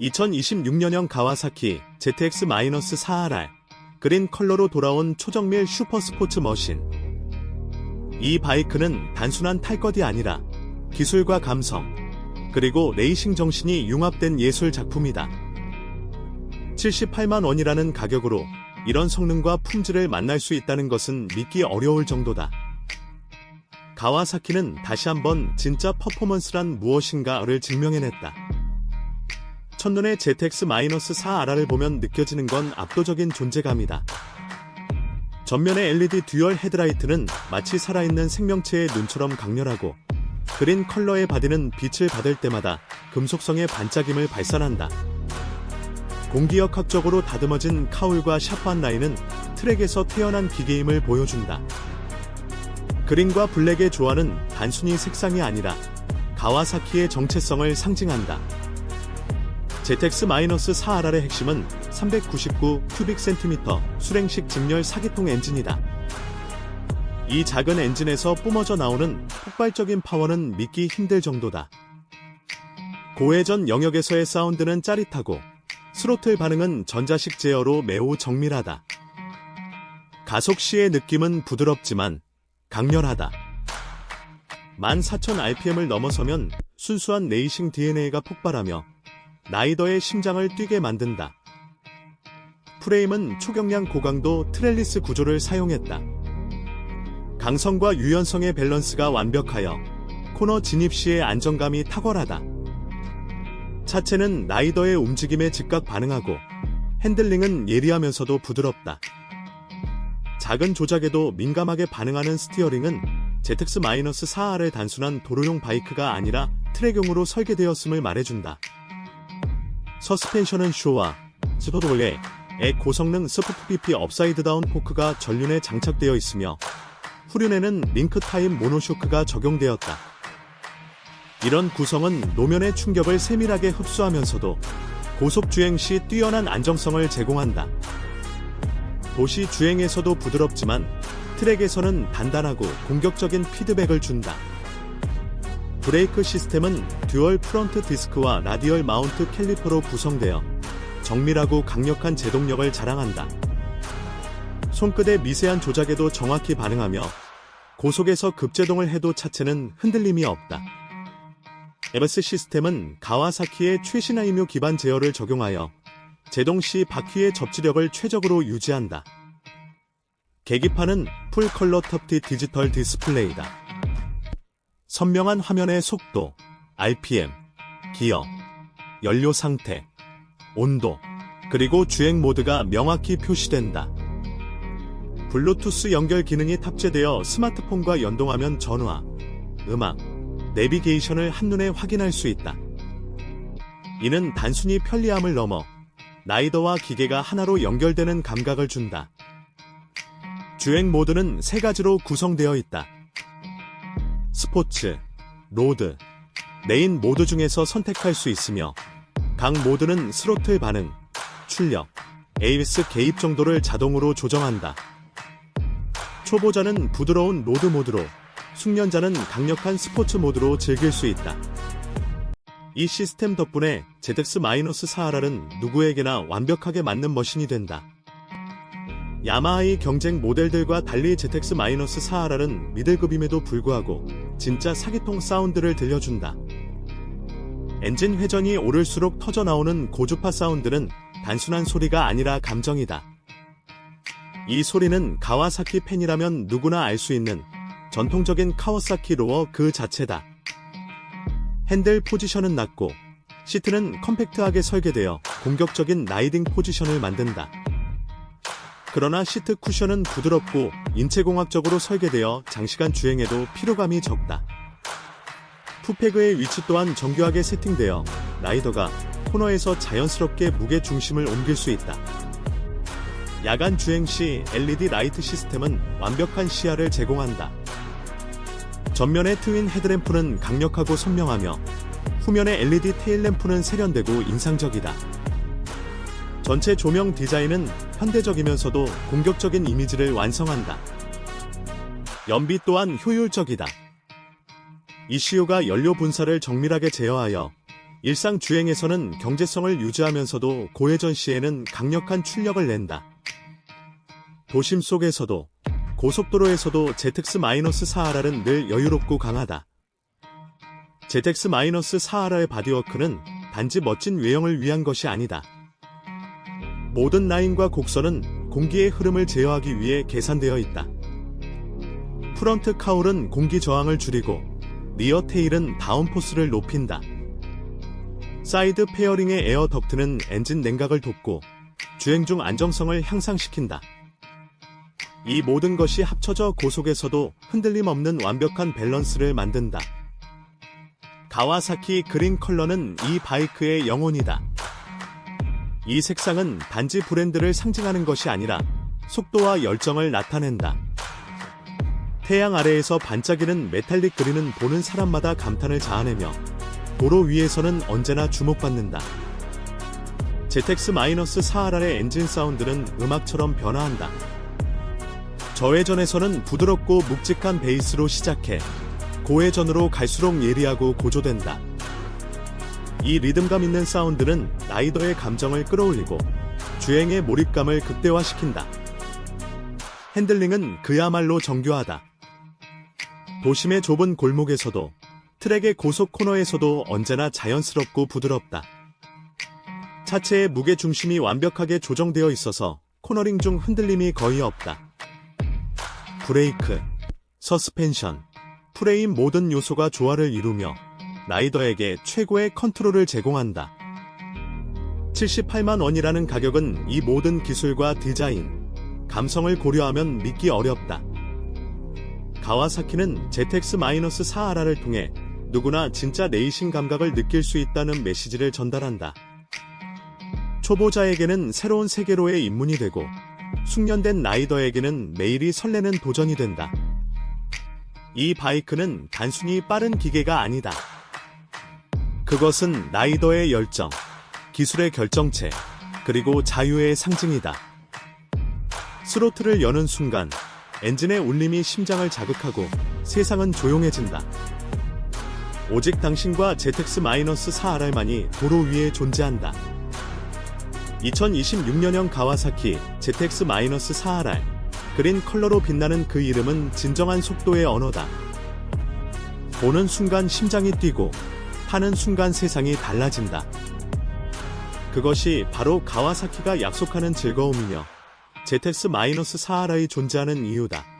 2026년형 가와사키 ZX-4RR 그린 컬러로 돌아온 초정밀 슈퍼스포츠 머신. 이 바이크는 단순한 탈 것이 아니라 기술과 감성, 그리고 레이싱 정신이 융합된 예술 작품이다. 78만 원이라는 가격으로 이런 성능과 품질을 만날 수 있다는 것은 믿기 어려울 정도다. 가와사키는 다시 한번 진짜 퍼포먼스란 무엇인가를 증명해냈다. 첫눈에 ZX-4R을 보면 느껴지는 건 압도적인 존재감이다. 전면의 LED 듀얼 헤드라이트는 마치 살아있는 생명체의 눈처럼 강렬하고 그린 컬러의 바디는 빛을 받을 때마다 금속성의 반짝임을 발산한다. 공기역학적으로 다듬어진 카울과 샤프한 라인은 트랙에서 태어난 기계임을 보여준다. 그린과 블랙의 조화는 단순히 색상이 아니라 가와사키의 정체성을 상징한다. ZX-4R의 핵심은 399 큐빅 센티미터 수랭식 직렬 사기통 엔진이다. 이 작은 엔진에서 뿜어져 나오는 폭발적인 파워는 믿기 힘들 정도다. 고회전 영역에서의 사운드는 짜릿하고 스로틀 반응은 전자식 제어로 매우 정밀하다. 가속 시의 느낌은 부드럽지만 강렬하다. 14,000rpm을 넘어서면 순수한 레이싱 DNA가 폭발하며 라이더의 심장을 뛰게 만든다. 프레임은 초경량 고강도 트렐리스 구조를 사용했다. 강성과 유연성의 밸런스가 완벽하여 코너 진입 시의 안정감이 탁월하다. 차체는 라이더의 움직임에 즉각 반응하고 핸들링은 예리하면서도 부드럽다. 작은 조작에도 민감하게 반응하는 스티어링은 ZX-4R의 단순한 도로용 바이크가 아니라 트랙용으로 설계되었음을 말해준다. 서스펜션은 쇼와 스포드볼의 고성능 스포트 PP 업사이드 다운 포크가 전륜에 장착되어 있으며 후륜에는 링크 타입 모노쇼크가 적용되었다. 이런 구성은 노면의 충격을 세밀하게 흡수하면서도 고속 주행 시 뛰어난 안정성을 제공한다. 도시 주행에서도 부드럽지만 트랙에서는 단단하고 공격적인 피드백을 준다. 브레이크 시스템은 듀얼 프런트 디스크와 라디얼 마운트 캘리퍼로 구성되어 정밀하고 강력한 제동력을 자랑한다. 손끝의 미세한 조작에도 정확히 반응하며 고속에서 급제동을 해도 차체는 흔들림이 없다. 에버스 시스템은 가와사키의 최신 아이뮤 기반 제어를 적용하여 제동 시 바퀴의 접지력을 최적으로 유지한다. 계기판은 풀 컬러 텁티 디지털 디스플레이다. 선명한 화면의 속도, RPM, 기어, 연료 상태, 온도, 그리고 주행 모드가 명확히 표시된다. 블루투스 연결 기능이 탑재되어 스마트폰과 연동하면 전화, 음악, 내비게이션을 한눈에 확인할 수 있다. 이는 단순히 편리함을 넘어 라이더와 기계가 하나로 연결되는 감각을 준다. 주행 모드는 세 가지로 구성되어 있다. 스포츠, 로드, 메인 모드 중에서 선택할 수 있으며 각 모드는 스로틀 반응, 출력, ABS 개입 정도를 자동으로 조정한다. 초보자는 부드러운 로드 모드로, 숙련자는 강력한 스포츠 모드로 즐길 수 있다. 이 시스템 덕분에 ZX-4R은 누구에게나 완벽하게 맞는 머신이 된다. 야마하의 경쟁 모델들과 달리 ZX-4R은 미들급임에도 불구하고 진짜 사기통 사운드를 들려준다. 엔진 회전이 오를수록 터져나오는 고주파 사운드는 단순한 소리가 아니라 감정이다. 이 소리는 가와사키 팬이라면 누구나 알 수 있는 전통적인 카와사키 로어 그 자체다. 핸들 포지션은 낮고 시트는 컴팩트하게 설계되어 공격적인 라이딩 포지션을 만든다. 그러나 시트 쿠션은 부드럽고 인체공학적으로 설계되어 장시간 주행에도 피로감이 적다. 푸페그의 위치 또한 정교하게 세팅되어 라이더가 코너에서 자연스럽게 무게 중심을 옮길 수 있다. 야간 주행 시 LED 라이트 시스템은 완벽한 시야를 제공한다. 전면의 트윈 헤드램프는 강력하고 선명하며 후면의 LED 테일램프는 세련되고 인상적이다. 전체 조명 디자인은 현대적이면서도 공격적인 이미지를 완성한다. 연비 또한 효율적이다. ECU가 연료 분사를 정밀하게 제어하여 일상 주행에서는 경제성을 유지하면서도 고회전 시에는 강력한 출력을 낸다. 도심 속에서도 고속도로에서도 ZX-4R은 늘 여유롭고 강하다. ZX-4R의 바디워크는 단지 멋진 외형을 위한 것이 아니다. 모든 라인과 곡선은 공기의 흐름을 제어하기 위해 계산되어 있다. 프런트 카울은 공기 저항을 줄이고 리어 테일은 다운포스를 높인다. 사이드 페어링의 에어 덕트는 엔진 냉각을 돕고 주행 중 안정성을 향상시킨다. 이 모든 것이 합쳐져 고속에서도 흔들림 없는 완벽한 밸런스를 만든다. 가와사키 그린 컬러는 이 바이크의 영혼이다. 이 색상은 단지 브랜드를 상징하는 것이 아니라 속도와 열정을 나타낸다. 태양 아래에서 반짝이는 메탈릭 그린은 보는 사람마다 감탄을 자아내며 도로 위에서는 언제나 주목받는다. ZX-4R의 엔진 사운드는 음악처럼 변화한다. 저회전에서는 부드럽고 묵직한 베이스로 시작해 고회전으로 갈수록 예리하고 고조된다. 이 리듬감 있는 사운드는 라이더의 감정을 끌어올리고 주행의 몰입감을 극대화시킨다. 핸들링은 그야말로 정교하다. 도심의 좁은 골목에서도 트랙의 고속 코너에서도 언제나 자연스럽고 부드럽다. 차체의 무게 중심이 완벽하게 조정되어 있어서 코너링 중 흔들림이 거의 없다. 브레이크, 서스펜션, 프레임 모든 요소가 조화를 이루며 라이더에게 최고의 컨트롤을 제공한다. 78만 원이라는 가격은 이 모든 기술과 디자인, 감성을 고려하면 믿기 어렵다. 가와사키는 ZX-4R을 통해 누구나 진짜 레이싱 감각을 느낄 수 있다는 메시지를 전달한다. 초보자에게는 새로운 세계로의 입문이 되고 숙련된 라이더에게는 매일이 설레는 도전이 된다. 이 바이크는 단순히 빠른 기계가 아니다. 그것은 라이더의 열정, 기술의 결정체, 그리고 자유의 상징이다. 스로틀을 여는 순간 엔진의 울림이 심장을 자극하고 세상은 조용해진다. 오직 당신과 ZX-4R만이 도로 위에 존재한다. 2026년형 가와사키 ZX-4R 그린 컬러로 빛나는 그 이름은 진정한 속도의 언어다. 보는 순간 심장이 뛰고 타는 순간 세상이 달라진다. 그것이 바로 가와사키가 약속하는 즐거움이며 ZX-4R이 존재하는 이유다.